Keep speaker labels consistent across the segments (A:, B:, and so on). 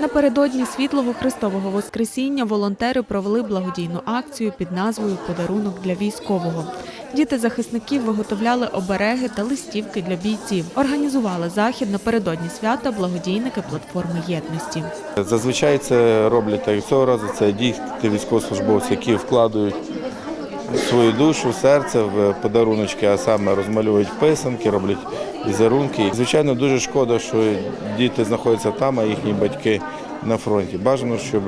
A: Напередодні світлого Христового Воскресіння волонтери провели благодійну акцію під назвою Подарунок для військового. Діти захисників виготовляли обереги та листівки для бійців. Організували захід напередодні свята благодійники платформи єдності.
B: Зазвичай це роблять так цього разу. Це діти військовослужбовці, які вкладають свою душу, серце в подаруночки, а саме розмалюють писанки, роблять візерунки. Звичайно, дуже шкода, що діти знаходяться там, а їхні батьки на фронті. Бажано, щоб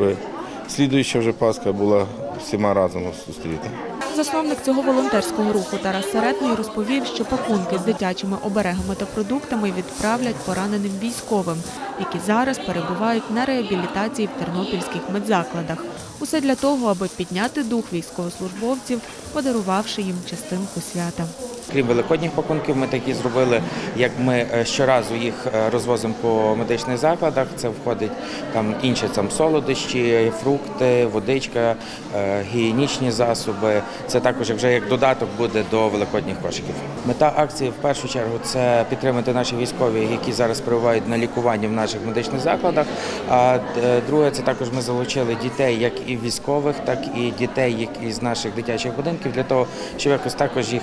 B: слідуюча вже Пасха була всіма разом зустріти.
A: Засновник цього волонтерського руху Тарас Серетний розповів, що пакунки з дитячими оберегами та продуктами відправлять пораненим військовим, які зараз перебувають на реабілітації в тернопільських медзакладах. Усе для того, аби підняти дух військовослужбовців, подарувавши їм частинку свята.
C: Крім великодніх пакунків, ми такі зробили, як ми е, щоразу їх е, розвозимо по медичних закладах. Це входить там інші там солодощі, фрукти, водичка, е, гігієнічні засоби. Це також вже як додаток буде до великодніх кошиків. Мета акції в першу чергу це підтримати наші військові, які зараз перебувають на лікуванні в наших медичних закладах. А друге, це також ми залучили дітей, як і військових, так і дітей, як із наших дитячих будинків, для того, щоб якось також їх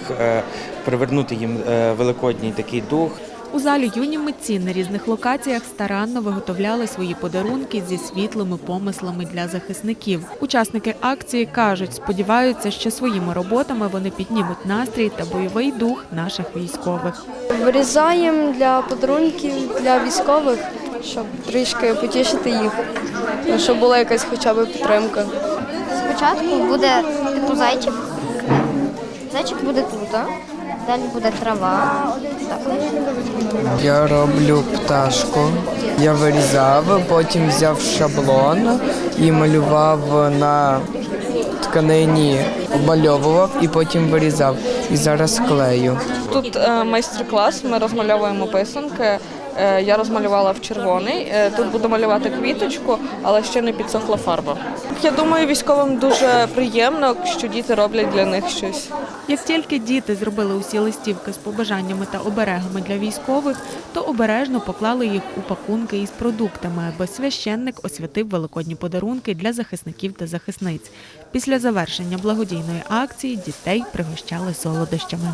C: привернути їм е, великодній такий дух.
A: У залі юні митці на різних локаціях старанно виготовляли свої подарунки зі світлими помислами для захисників. Учасники акції кажуть, сподіваються, що своїми роботами вони піднімуть настрій та бойовий дух наших військових.
D: Вирізаємо для подарунків для військових, щоб трішки потішити їх, щоб була якась хоча б підтримка.
E: Спочатку буде типу зайчик. Зайчик буде тут, а? Далі буде трава.
F: Я роблю пташку. Я вирізав, потім взяв шаблон і малював на тканині, обмальовував і потім вирізав. І зараз клею.
G: Тут е, майстер-клас, ми розмальовуємо писанки. Е, Я розмалювала в червоний. Е, Тут буду малювати квіточку, але ще не підсохла фарба. Я думаю, військовим дуже приємно, що діти роблять для них щось.
A: Як тільки діти зробили усі листівки з побажаннями та оберегами для військових, то обережно поклали їх у пакунки із продуктами, аби священник освятив великодні подарунки для захисників та захисниць. Після завершення благодійної акції дітей пригощали солодощами.